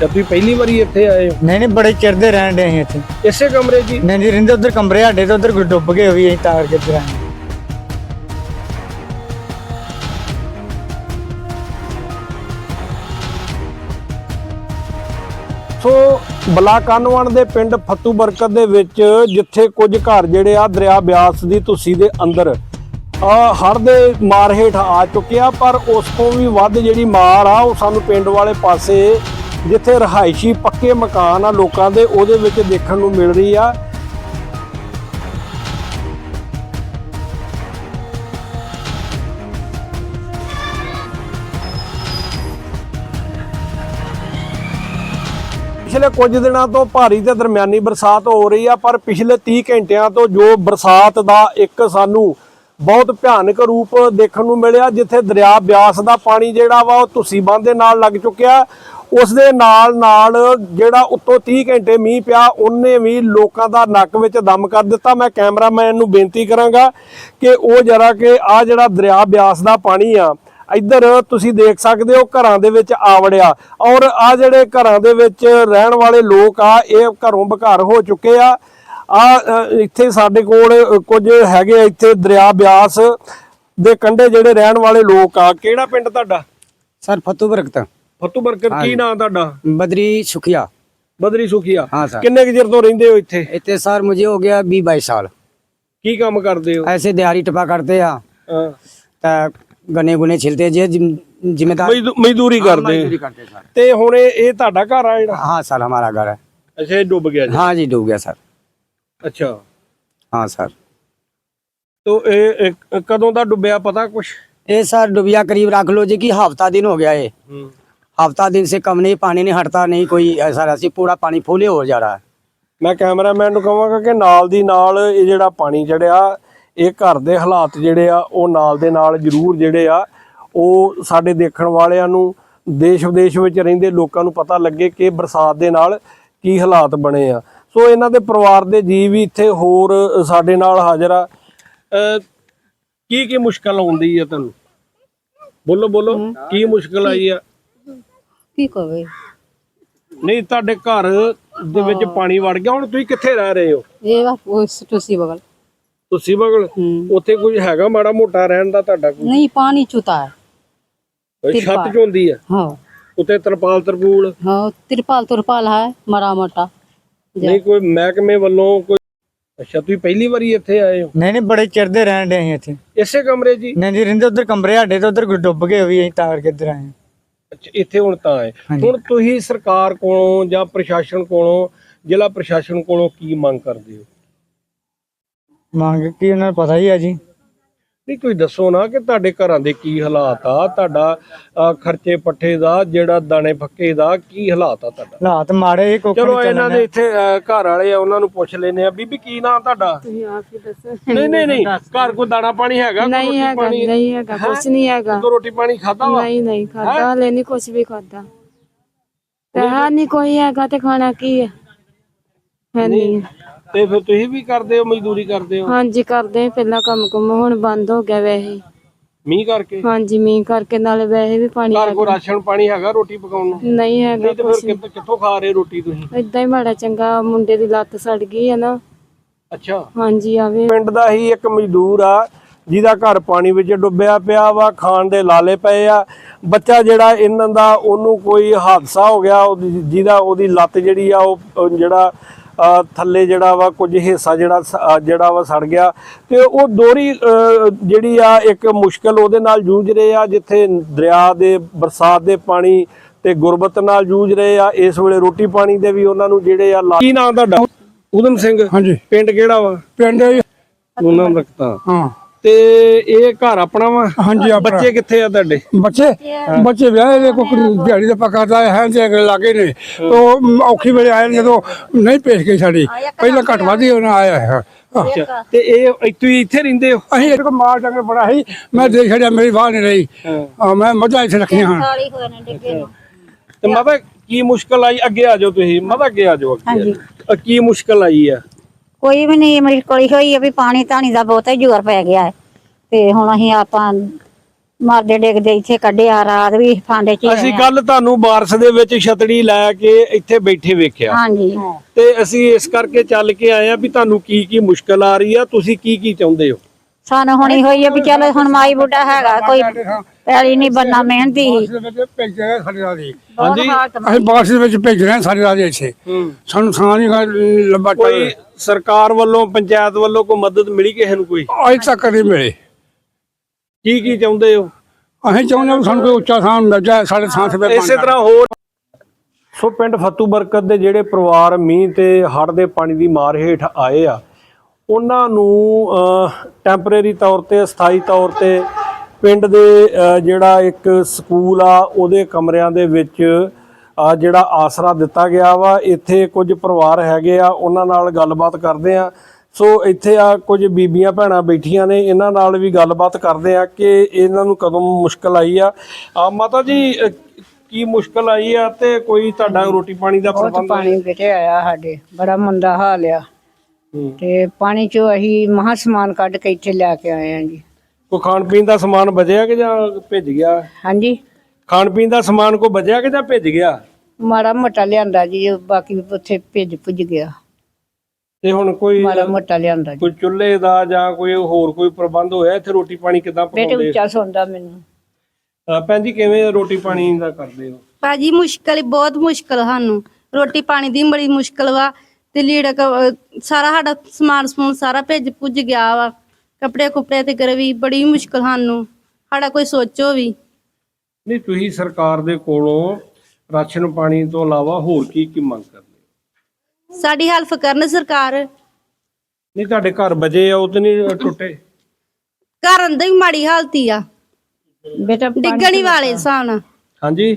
ਤੁਸੀਂ ਪਹਿਲੀ ਵਾਰੀ ਇੱਥੇ ਆਏ ਹੋ ਨਹੀਂ ਨਹੀਂ ਬੜੇ ਚਿਰ ਦੇ ਰਹਿਣ ਦੇ ਅਸੀਂ ਇੱਥੇ ਇਸੇ ਕਮਰੇ 'ਚ ਹੀ? ਨਹੀਂ ਜੀ ਰਹਿੰਦੇ ਉਧਰ ਕਮਰੇ ਸਾਡੇ ਤੇ ਉਧਰ ਡੁੱਬ ਗਏ ਵੀ ਅਸੀਂ ਤਾਂ ਕਰਕੇ ਇੱਧਰ ਆਏ ਹਾਂ। ਸੋ ਬਲਾਕਾਨਵਨ ਦੇ ਪਿੰਡ ਫੱਤੂ ਬਰਕਤ ਦੇ ਵਿੱਚ ਜਿੱਥੇ ਕੁਝ ਘਰ ਜਿਹੜੇ ਆ ਦਰਿਆ ਬਿਆਸ ਦੀ ਧੁੱਸੀ ਦੇ ਅੰਦਰ ਆ ਹੜ ਦੇ ਮਾਰ ਹੇਠ ਆ ਚੁੱਕਿਆ ਪਰ ਉਸ ਤੋਂ ਵੀ ਵੱਧ ਜਿਹੜੀ ਮਾਰ ਆ ਉਹ ਸਾਨੂੰ ਪਿੰਡ ਵਾਲੇ ਪਾਸੇ ਜਿੱਥੇ ਰਹਾਇਸ਼ੀ ਪੱਕੇ ਮਕਾਨ ਆ ਲੋਕਾਂ ਦੇ, ਉਹਦੇ ਵਿੱਚ ਦੇਖਣ ਨੂੰ ਮਿਲ ਰਹੀ ਆ। ਪਿਛਲੇ ਕੁਝ ਦਿਨਾਂ ਤੋਂ ਭਾਰੀ ਤੇ ਦਰਮਿਆਨੀ ਬਰਸਾਤ ਹੋ ਰਹੀ ਆ, ਪਰ ਪਿਛਲੇ 30 ਘੰਟਿਆਂ ਤੋਂ ਜੋ ਬਰਸਾਤ ਦਾ ਇੱਕ ਸਾਨੂੰ ਬਹੁਤ ਭਿਆਨਕ ਰੂਪ ਦੇਖਣ ਨੂੰ ਮਿਲਿਆ, ਜਿੱਥੇ ਦਰਿਆ ਬਿਆਸ ਦਾ ਪਾਣੀ ਜਿਹੜਾ ਵਾ ਉਹ ਤੁਸੀਂ ਬੰਦ ਦੇ ਨਾਲ ਲੱਗ ਚੁੱਕਿਆ। ਉਸ ਦੇ ਨਾਲ ਨਾਲ ਜਿਹੜਾ ਉੱਤੋਂ 30 ਘੰਟੇ ਮੀਂਹ ਪਿਆ, ਉਹਨੇ ਵੀ ਲੋਕਾਂ ਦਾ ਨੱਕ ਵਿੱਚ ਦਮ ਕਰ ਦਿੱਤਾ। ਮੈਂ ਕੈਮਰਾਮੈਨ ਨੂੰ ਬੇਨਤੀ ਕਰਾਂਗਾ ਕਿ ਉਹ ਜਰਾ ਕਿ ਆ ਜਿਹੜਾ ਦਰਿਆ ਬਿਆਸ ਦਾ ਪਾਣੀ ਆ, ਇੱਧਰ ਤੁਸੀਂ ਦੇਖ ਸਕਦੇ ਹੋ ਘਰਾਂ ਦੇ ਵਿੱਚ ਆਵੜਿਆ। ਔਰ ਆ ਜਿਹੜੇ ਘਰਾਂ ਦੇ ਵਿੱਚ ਰਹਿਣ ਵਾਲੇ ਲੋਕ ਆ, ਇਹ ਘਰੋਂ ਬਘਰ ਹੋ ਚੁੱਕੇ ਆ। ਆ ਇੱਥੇ ਸਾਡੇ ਕੋਲ ਕੁਝ ਹੈਗੇ ਇੱਥੇ ਦਰਿਆ ਬਿਆਸ ਦੇ ਕੰਢੇ ਜਿਹੜੇ ਰਹਿਣ ਵਾਲੇ ਲੋਕ ਆ। ਕਿਹੜਾ ਪਿੰਡ ਤੁਹਾਡਾ? ਸਰ ਫਤੂ ਬਰਕਤ ਫਤੂ ਬਰਕਤ ਕੀ ਨਾਂ ਤੁਹਾਡਾ ਬਦਰੀ ਸੁਖੀਆ ਬਦਰੀ ਸੁਖੀਆ हाँ सर ਕਿੰਨੇ ਕੁ ਚਿਰ ਤੋਂ ਰਹਿੰਦੇ ਹੋ ਇੱਥੇ ਇੱਥੇ ਸਰ ਮੁਝੇ ਹੋ ਗਿਆ 20 22 ਸਾਲ ਕੀ ਕੰਮ ਕਰਦੇ ਹੋ ऐसे दिहाड़ी टपा करते हैं ਹਾਂ, ता गने गुने छिलते जे जिम- जिम्मेदार ਮਜ਼ਦੂ- ਮਜ਼ਦੂਰੀ ਕਰਦੇ मजदूरी करते हैं सर ਤੇ ਹੁਣ ਇਹ ਇਹ ਤੁਹਾਡਾ ਘਰ ਆ ਜਿਹੜਾ हाँ सर हमारा घर है ਅੱਛਾ ਇਹ ਡੁੱਬ ਗਿਆ ਜੀ हाँ जी डूब गया सर ਅੱਛਾ हाँ सर ਤੋ ਇਹ ਇਹ ਕਦੋਂ ਦਾ ਡੁੱਬਿਆ ਪਤਾ ਕੁਛ ये सर डूबिया करीब रख लो जी कि हफ्ता दिन हो गया है ਹੂੰ हफ्ता दिन से कम नहीं पानी नहीं हटता नहीं कोई ऐसा ऐसी पूरा पानी फूले हो जा रहा है ਮੈਂ ਕੈਮਰਾਮੈਨ ਨੂੰ ਕਹਾਂਗਾ ਕਿ ਨਾਲ ਦੀ ਨਾਲ ਇਹ ਜਿਹੜਾ ਪਾਣੀ ਚੜਿਆ ਇਹ ਘਰ ਦੇ ਹਾਲਾਤ ਜਿਹੜੇ ਆ ਉਹ ਨਾਲ ਦੇ ਨਾਲ ਜ਼ਰੂਰ ਜਿਹੜੇ ਆ ਉਹ ਸਾਡੇ ਦੇਖਣ ਵਾਲਿਆਂ ਨੂੰ ਦੇਸ਼ ਵਿਦੇਸ਼ ਵਿੱਚ ਰਹਿੰਦੇ ਲੋਕਾਂ ਨੂੰ ਪਤਾ ਲੱਗੇ ਕਿ ਬਰਸਾਤ ਦੇ ਨਾਲ ਕੀ ਹਾਲਾਤ ਬਣੇ ਆ ਸੋ ਇਹਨਾਂ ਦੇ ਪਰਿਵਾਰ ਦੇ ਜੀਵ ਵੀ ਇੱਥੇ ਹੋਰ ਸਾਡੇ ਨਾਲ ਹਾਜ਼ਰ ਆ ਅਹ ਕੀ ਕੀ ਮੁਸ਼ਕਲ ਆਉਂਦੀ ਆ ਤੁਹਾਨੂੰ ਬੋਲੋ ਬੋਲੋ ਕੀ ਮੁਸ਼ਕਲ ਆਈ ਆ ਕੀ ਕਵੇ? ਨਹੀਂ ਤੁਹਾਡੇ ਘਰ ਦੇ ਵਿੱਚ ਪਾਣੀ ਵੜ ਗਿਆ ਹੁਣ ਤੁਸੀਂ ਕਿੱਥੇ ਰਹਿ ਰਹੇ ਹੋ? ਇਹ ਵਾ ਤੁਸੀਂ ਬਗਲ। ਤੁਸੀਂ ਬਗਲ? ਉੱਥੇ ਕੁਝ ਹੈਗਾ ਮਾੜਾ ਮੋਟਾ ਰਹਿਣ ਦਾ ਤੁਹਾਡਾ ਕੋਈ? ਨਹੀਂ ਪਾਣੀ ਚੁਤਾ ਹੈ। ਛੱਤ ਚੋਂਦੀ ਹੈ? ਹਾਂ। ਉੱਤੇ ਤਰਪਾਲ ਤਰਪੂਲ? ਹਾਂ ਤਰਪਾਲ ਤਰਪਾਲ ਹੈ ਮਾੜਾ ਮੋਟਾ। ਨਹੀਂ ਕੋਈ ਮਹਿਕਮੇ ਵੱਲੋਂ ਕੋਈ ਅੱਛਾ ਤੁਸੀਂ ਪਹਿਲੀ ਵਾਰੀ ਇੱਥੇ ਆਏ ਹੋ? ਨਹੀਂ ਨਹੀਂ ਬੜੇ ਚਿਰ ਦੇ ਰਹਿਣ ਦੇ ਅਸੀਂ ਇੱਥੇ। ਇਸੇ ਕਮਰੇ ਜੀ ਨਹੀਂ ਜੀ ਰਹਿੰਦੇ ਉਧਰ ਕਮਰੇ ਸਾਡੇ ਤੇ ਉਧਰ ਡੁੱਬ ਗਏ ਹੋਈ ਅਸੀਂ ਤਾਰ ਕੇ ਇੱਧਰ ਆਏ ਇੱਥੇ ਹੁਣ ਤਾਂ ਹਾਂਜੀ। ਹੁਣ ਤੁਸੀਂ ਸਰਕਾਰ ਕੋਲੋਂ ਜਾਂ ਪ੍ਰਸ਼ਾਸਨ ਕੋਲੋਂ ਜ਼ਿਲ੍ਹਾ ਪ੍ਰਸ਼ਾਸਨ ਕੋਲੋਂ ਕੀ ਮੰਗ ਕਰਦੇ ਹੋ? ਮੰਗ ਕੀ ਉਹਨਾਂ ਨੂੰ ਪਤਾ ਹੀ ਆ ਜੀ। ਨਹੀਂ ਤੁਸੀਂ ਦੱਸੋ ਨਾ ਕਿ ਤੁਹਾਡੇ ਘਰਾਂ ਦੇ ਕੀ ਹਾਲਾਤ ਆ ਤੁਹਾਡਾ ਖਰਚੇ ਪੱਠੇ ਦਾ ਜਿਹੜਾ ਦਾਣੇ ਫੱਕੇ ਦਾ ਕੀ ਹਾਲਾਤ ਆ ਤੁਹਾਡਾ? ਹਾਲਾਤ ਮਾੜੇ ਹੀ ਕੁੱਖ ਚਲੋ ਇਹਨਾਂ ਦੇ ਇੱਥੇ ਘਰ ਵਾਲੇ ਆ ਉਹਨਾਂ ਨੂੰ ਪੁੱਛ ਲੈਨੇ ਆ। ਬੀਬੀ ਕੀ ਨਾਂ ਤੁਹਾਡਾ? ਤੁਸੀਂ ਆਪ ਹੀ ਦੱਸੋ। ਨਹੀਂ ਨਹੀਂ ਨਹੀਂ ਘਰ ਕੋਈ ਦਾਣਾ ਪਾਣੀ ਹੈਗਾ? ਕੋਈ ਨਹੀਂ ਰੋਟੀ ਹੈਗਾ ਪਾਣੀ? ਨਹੀਂ ਹੈਗਾ ਕੁਛ ਨਹੀਂ ਹੈਗਾ। ਕੋਈ ਰੋਟੀ ਪਾਣੀ ਖਾਦਾ ਵਾ? ਨਹੀਂ ਨਹੀਂ ਖਾਦਾ ਹਲੇ ਨਹੀਂ ਕੁਛ ਵੀ ਖਾਦਾ ਰਹਾ ਨਹੀਂ। ਕੋਈ ਹੈਗਾ ਤੇ ਖਾਣਾ ਕੀ ਹੈ ਹੈ ਨਹੀਂ। ਤੇ ਫਿਰ ਤੁਸੀਂ ਵੀ ਕਰਦੇ ਹੋ ਮਜ਼ਦੂਰੀ ਕਰਦੇ ਹੋ? ਹਾਂਜੀ ਕਰਦੇ ਹਾਂ। ਪਹਿਲਾਂ ਕੰਮ ਕੁਮ ਹੁਣ ਬੰਦ ਹੋ ਗਿਆ ਵੈਸੇ। ਹੀ। ਮੀਂਹ ਕਰਕੇ? ਹਾਂਜੀ ਮੀਂਹ ਕਰਕੇ ਨਾਲੇ ਵੈਸੇ ਵੀ ਪਾਣੀ ਘਰ ਕੋ ਰਾਸ਼ਨ ਪਾਣੀ ਹੈਗਾ ਰੋਟੀ ਪਕਾਉਣ ਨੂੰ? ਨਹੀਂ ਹੈਗਾ ਨਹੀਂ ਤੇ ਫਿਰ ਕਿੱਥੋਂ- ਕਿੱਥੋਂ ਖਾ ਰਹੇ ਰੋਟੀ ਤੁਸੀਂ? ਇਦਾਂ ਹੀ ਮਾੜਾ ਚੰਗਾ ਮੁੰਡੇ ਦੀ ਲੱਤ ਸੜ ਗਈ ਹੈ ਨਾ। ਅੱਛਾ। ਹਾਂਜੀ ਆਵੇ। ਪਿੰਡ ਦਾ ਹੀ ਇੱਕ ਮਜ਼ਦੂਰ ਆ ਜਿਹਦਾ ਘਰ ਪਾਣੀ ਵਿੱਚ ਡੁੱਬਿਆ ਪਿਆ ਵਾ ਖਾਣ ਦੇ ਲਾਲੇ ਪਏ ਆ। ਬੱਚਾ ਜਿਹੜਾ ਇਹਨਾਂ ਦਾ ਉਹਨੂੰ ਕੋਈ ਹਾਦਸਾ ਹੋ ਗਿਆ ਉਹਦੀ- ਜਿਹਦਾ ਉਹਦੀ ਲੱਤ ਜਿਹੜੀ ਆ ਉਹ ਉਹ ਜਿਹੜਾ ਥੱਲੇ ਜਿਹੜਾ ਵਾ ਕੁਝ ਹਿੱਸਾ ਜਿਹੜਾ ਜਿਹੜਾ ਵਾ ਸੜ ਗਿਆ। ਤੇ ਉਹ ਦੋਰੀ ਜਿਹੜੀ ਆ ਇੱਕ ਮੁਸ਼ਕਲ ਉਹਦੇ ਨਾਲ ਜੂਝ ਰਹੇ ਆ ਜਿੱਥੇ ਦਰਿਆ ਦੇ ਬਰਸਾਤ ਦੇ ਪਾਣੀ ਤੇ ਗੁਰਬਤ ਨਾਲ ਜੂਝ ਰਹੇ ਆ। ਇਸ ਵੇਲੇ ਰੋਟੀ ਪਾਣੀ ਦੇ ਵੀ ਉਹਨਾਂ ਨੂੰ ਜਿਹੜੇ ਆ ਕੀ ਨਾਮ ਤੁਹਾਡਾ? ਉਦਮ ਸਿੰਘ। ਹਾਂਜੀ। ਪਿੰਡ ਕਿਹੜਾ ਵਾ? ਪਿੰਡ ਉਹਨਾਂ ਰੱਖਤਾ ਹਾਂ। ਤੇ ਇਹ ਘਰ ਆਪਣਾ ਵਾ? ਹਾਂਜੀ ਆਪਣਾ। ਬੱਚੇ ਕਿੱਥੇ ਆ ਤੁਹਾਡੇ? ਬੱਚੇ ਬੱਚੇ ਵਿਆਹੇ ਦੇ ਕੋਈ ਦਿਹਾੜੀ ਦਾ ਪਕਾਦਾ ਹੈ ਤੇ ਅਗਲੇ ਲਾਗੇ ਨੇ। ਉਹ ਔਖੀ ਵੇਲੇ ਆਏ ਨੇ ਜਦੋਂ ਨਹੀਂ ਪੇਸ਼ ਗਈ ਸਾਡੀ। ਪਹਿਲਾਂ ਘੱਟ ਵਾਦੀ ਉਹਨਾਂ ਆਇਆ ਹੈ। ਅੱਛਾ ਤੇ ਇਹ ਇੱਥੇ ਹੀ ਇੱਥੇ ਰਹਿੰਦੇ ਹੋ? ਅਸੀਂ ਇੱਕ ਮਾਲ ਡੰਗਰ ਬੜਾ ਸੀ ਮੈਂ ਦੇਖ ਛੜਿਆ ਮੇਰੀ ਵਾਹ ਨਹੀਂ ਰਹੀ। ਹਾਂ, ਮੈਂ ਮੱਝਾਂ ਇੱਥੇ ਰੱਖੀਆਂ ਹਨ। ਤੇ ਮਾਤਾ ਕੀ ਮੁਸ਼ਕਲ ਆਈ? ਅੱਗੇ ਆ ਜਾਓ ਤੁਸੀਂ। ਮਾਤਾ ਅੱਗੇ ਆ ਜਾਓ ਅੱਗੇ। ਹਾਂਜੀ। ਅ, ਕੀ ਮੁਸ਼ਕਲ ਆਈ ਆ? ਕੋਈ ਵੀ ਨਹੀਂ ਮੁਸ਼ਕਲ ਹੋਈ ਹੈ ਵੀ ਪਾਣੀ ਧਾਣੀ ਦਾ ਬਹੁਤ ਜ਼ੋਰ ਪੈ ਗਿਆ ਹੈ। ਤੇ ਹੁਣ ਅਸੀਂ ਆਪਾਂ ਮਰਦੇ ਡਿੱਗਦੇ ਇੱਥੇ ਕੱਢਿਆ ਰਾਤ ਵੀ ਫਾਂਡੇ ਚ ਹੀ ਅਸੀਂ ਰਹੇ ਕੱਲ ਤੁਹਾਨੂੰ ਬਾਰਿਸ਼ ਦੇ ਵਿੱਚ ਛਤੜੀ ਲੈ ਕੇ ਇੱਥੇ ਬੈਠੇ ਵੇਖਿਆ। ਹਾਂਜੀ। ਤੇ ਅਸੀਂ ਇਸ ਕਰਕੇ ਚੱਲ ਕੇ ਆਏ ਆ ਵੀ ਤੁਹਾਨੂੰ ਕੀ ਕੀ ਮੁਸ਼ਕਲ ਆ ਰਹੀ ਆ ਤੁਸੀਂ ਕੀ ਕੀ ਚਾਹੁੰਦੇ ਹੋ? ਸਾਨੂੰ ਹੁਣੀ ਹੋਈ ਹੈ ਵੀ ਚੱਲ ਹੁਣ ਮਾਈ ਬੁੱਢਾ ਹੈਗਾ ਕੋਈ ਪੈਲੀ ਨਹੀਂ ਬੰਨਾ ਮਿਹਨਤੀ ਸੀ ਬਾਰਿਸ਼ ਦੇ ਵਿੱਚ ਭੇਜਿਆ ਸਾਡੀ ਰਾਤ ਦੀ ਬਹੁਤ ਹਾਲਤ ਅਸੀਂ ਬਾਰਿਸ਼ ਦੇ ਵਿੱਚ ਭੇਜਣਾ ਸਾਡੀ ਰਾਤ ਦੀ ਇੱਥੇ। ਹੂੰ। ਸਾਨੂੰ ਥਾਂ ਨਹੀਂ ਲੰਬਾ ਕੋਈ ਸਰਕਾਰ ਵੱਲੋਂ ਪੰਚਾਇਤ ਵੱਲੋਂ ਕੋਈ ਮਦਦ ਮਿਲੀ ਕਿਸੇ ਨੂੰ ਕੋਈ? ਅੱਜ ਤੱਕ ਨਹੀਂ ਮਿਲੇ। ਕੀ ਕੀ ਚਾਹੁੰਦੇ ਹੋ? ਅਸੀਂ ਚਾਹੁੰਦੇ ਹਾਂ ਵੀ ਸਾਨੂੰ ਕੋਈ ਉੱਚਾ ਥਾਂ ਮਿਲ ਜਾਏ ਸਾਡੇ ਥਾਂ ਤੇ ਇਸੇ ਤਰ੍ਹਾਂ ਹੋਰ ਸੋ ਪਿੰਡ ਫਤੂ ਬਰਕਤ ਦੇ ਜਿਹੜੇ ਪਰਿਵਾਰ ਮੀਂਹ ਤੇ ਹੜ੍ਹ ਦੇ ਪਾਣੀ ਦੀ ਮਾਰ ਹੇਠ ਆਏ ਆ ਉਹਨਾਂ ਨੂੰ ਟੈਂਪਰੇਰੀ ਤੌਰ ਤੇ ਸਥਾਈ ਤੌਰ ਤੇ ਪਿੰਡ ਦੇ ਜਿਹੜਾ ਇੱਕ ਸਕੂਲ ਆ ਉਹਦੇ ਕਮਰਿਆਂ ਦੇ ਵਿੱਚ ਆ ਜਿਹੜਾ ਆਸਰਾ ਦਿੱਤਾ ਗਿਆ ਵਾ। ਇੱਥੇ ਕੁਝ ਪਰਿਵਾਰ ਹੈਗੇ ਆ ਉਹਨਾਂ ਨਾਲ ਗੱਲਬਾਤ ਕਰਦੇ ਆ। ਸੋ ਇੱਥੇ ਆ ਕੁਝ ਬੀਬੀਆਂ ਭੈਣਾਂ ਬੈਠੀਆਂ ਨੇ ਇਹਨਾਂ ਨਾਲ ਵੀ ਗੱਲਬਾਤ ਕਰਦੇ ਆ ਕਿ ਇਹਨਾਂ ਨੂੰ ਕਦੋਂ ਮੁਸ਼ਕਲ ਆਈ ਆ। ਆ ਮਾਤਾ ਜੀ ਕੀ ਮੁਸ਼ਕਲ ਆਈ ਆ ਤੇ ਕੋਈ ਤੁਹਾਡਾ ਰੋਟੀ ਪਾਣੀ ਦਾ ਪ੍ਰਬੰਧ ਪਾਣੀ ਬੇਟੇ ਆਇਆ ਸਾਡੇ ਬੜਾ ਮੰਦਾ ਹਾਲ ਆ। ਤੇ ਪਾਣੀ ਚੋਂ ਅਸੀਂ ਮਹਾ ਸਮਾਨ ਕੱਢ ਕੇ ਇੱਥੇ ਲੈ ਕੇ ਆਏ ਆ ਜੀ। ਕੋਈ ਖਾਣ ਪੀਣ ਦਾ ਸਮਾਨ ਬਚਿਆ ਕਿ ਜਾਂ ਭੇਜ ਗਿਆ? ਹਾਂਜੀ। ਖਾਣ ਪੀਣ ਦਾ ਸਮਾਨ ਕੋ ਬਚਿਆ ਕਿ ਜਾਂ ਭੇਜ ਗਿਆ? ਮਾੜਾ ਮੋਟਾ ਲਿਆਂਦਾ ਜੀ ਬਾਕੀ ਉੱਥੇ ਭਿੱਜ ਭੁੱਜ ਗਿਆ। ਤੇ ਹੁਣ ਕੋਈ ਮਾੜਾ ਮੋਟਾ ਲਿਆਂਦਾ ਜੀ। ਕੋਈ ਚੁੱਲ੍ਹੇ ਦਾ ਜਾਂ ਕੋਈ ਹੋਰ ਕੋਈ ਪ੍ਰਬੰਧ ਹੋਇਆ? ਇੱਥੇ ਰੋਟੀ ਪਾਣੀ ਕਿਦਾਂ ਬੇਟੇ ਪਕਾਉਂਦੇ? ਉੱਚਾ ਸੌਂਦਾ ਮੈਨੂੰ। ਅ, ਭੈਣ ਜੀ ਕਿਵੇਂ ਰੋਟੀ ਪਾਣੀ ਦਾ ਕਰਦੇ ਹੋ? ਭਾਜੀ ਮੁਸ਼ਕਲ ਹੀ ਬਹੁਤ ਮੁਸ਼ਕਲ ਸਾਨੂੰ। ਰੋਟੀ ਪਾਣੀ ਦੀ ਬੜੀ ਮੁਸ਼ਕਲ ਵਾ ਤੇ ਲੀੜਾ ਕ- ਅਹ ਸਾਰਾ ਸਾਡਾ ਸਮਾਨ ਸਮੂਨ ਸਾਰਾ ਭਿੱਜ ਭੁੱਜ ਗਿਆ ਵਾ। ਕੱਪੜੇ ਕੁਪੜੇ ਤੇ ਕਰ ਵੀ ਬੜੀ ਮੁਸ਼ਕਲ ਸਾਨੂੰ ਸਾਡਾ ਕੋਈ ਸੋਚੋ ਵੀ। ਨਹੀਂ ਤੁਸੀਂ ਸਰਕਾਰ ਦੇ ਕੋਲੋਂ ਰਾਸ਼ਨ ਪਾਣੀ ਤੋਂ ਇਲਾਵਾ ਹੋਰ ਕੀ ਕੀ ਮੰਗ ਕਰਦੇ? ਸਾਡੀ ਹੈਲਪ ਕਰਨ ਸਰਕਾਰ। ਨਹੀਂ ਤੁਹਾਡੇ ਘਰ ਬਜੇ ਆ ਉਹ ਤੇ ਨਹੀਂ ਟੁੱਟੇ? ਘਰ ਅੰਦਰ ਹੀ ਮਾੜੀ ਹਾਲਤੀ ਆ। ਬੇਟਾ ਡਿੱਗਣ ਹੀ ਵਾਲੇ ਸਾਨ ਹਾਂਜੀ?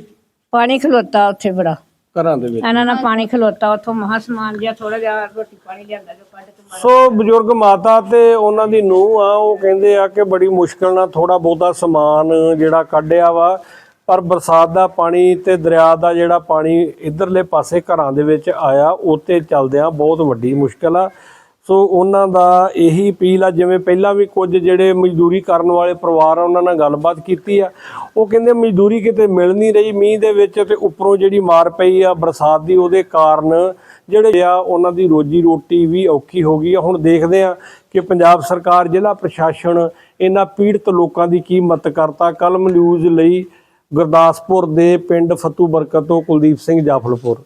ਪਾਣੀ ਖਲੋਤਾ ਉੱਥੇ ਬੜਾ। ਘਰਾਂ ਦੇ ਵਿੱਚ। ਇਹਨਾਂ ਨਾਲ ਪਾਣੀ ਖਲੋਤਾ ਉੱਥੋਂ ਮਹਾ ਸਮਾਨ ਜਿਹਾ ਥੋੜਾ ਜਿਹਾ ਰੋਟੀ ਪਾਣੀ ਲਿਆਂਦਾ ਜੋ ਕੱਢ ਕੇ ਸੋ ਬਜ਼ੁਰਗ ਮਾਤਾ ਤੇ ਉਹਨਾਂ ਦੀ ਨੂੰਹ ਆ ਉਹ ਕਹਿੰਦੇ ਆ ਕਿ ਬੜੀ ਮੁਸ਼ਕਲ ਨਾਲ ਥੋੜਾ ਬਹੁਤਾ ਸਮਾਨ ਜਿਹੜਾ ਕੱਢਿਆ ਵਾ ਪਰ ਬਰਸਾਤ ਦਾ ਪਾਣੀ ਤੇ ਦਰਿਆ ਦਾ ਜਿਹੜਾ ਪਾਣੀ ਇਧਰਲੇ ਪਾਸੇ ਘਰਾਂ ਦੇ ਵਿੱਚ ਆਇਆ ਉੱਤੇ ਚੱਲਦਿਆਂ ਬਹੁਤ ਵੱਡੀ ਮੁਸ਼ਕਲ ਆ। ਸੋ ਉਹਨਾਂ ਦਾ ਇਹੀ ਅਪੀਲ ਆ, ਜਿਵੇਂ ਪਹਿਲਾਂ ਵੀ ਕੁਝ ਜਿਹੜੇ ਮਜ਼ਦੂਰੀ ਕਰਨ ਵਾਲੇ ਪਰਿਵਾਰ ਆ, ਉਹਨਾਂ ਨਾਲ ਗੱਲਬਾਤ ਕੀਤੀ ਆ। ਉਹ ਕਹਿੰਦੇ ਮਜ਼ਦੂਰੀ ਕਿਤੇ ਮਿਲ ਨਹੀਂ ਰਹੀ ਮੀਂਹ ਦੇ ਵਿੱਚ ਤੇ ਉੱਪਰੋਂ ਜਿਹੜੀ ਮਾਰ ਪਈ ਆ, ਬਰਸਾਤ ਦੀ, ਉਹਦੇ ਕਾਰਨ ਜਿਹੜੇ ਆ, ਉਹਨਾਂ ਦੀ ਰੋਜੀ ਰੋਟੀ ਵੀ ਔਖੀ ਹੋ ਗਈ ਆ। ਹੁਣ ਦੇਖਦੇ ਆ ਕਿ ਪੰਜਾਬ ਸਰਕਾਰ, ਜ਼ਿਲ੍ਹਾ ਪ੍ਰਸ਼ਾਸਨ ਇਹਨਾਂ ਪੀੜਤ ਲੋਕਾਂ ਦੀ ਕੀ ਮਦਦ ਕਰਤਾ। ਕਲਮ ਨਿਊਜ਼ ਲਈ ਗੁਰਦਾਸਪੁਰ ਦੇ ਪਿੰਡ ਫਤੂ ਬਰਕਤ ਤੋਂ ਕੁਲਦੀਪ ਸਿੰਘ ਜਾਫਲਪੁਰ।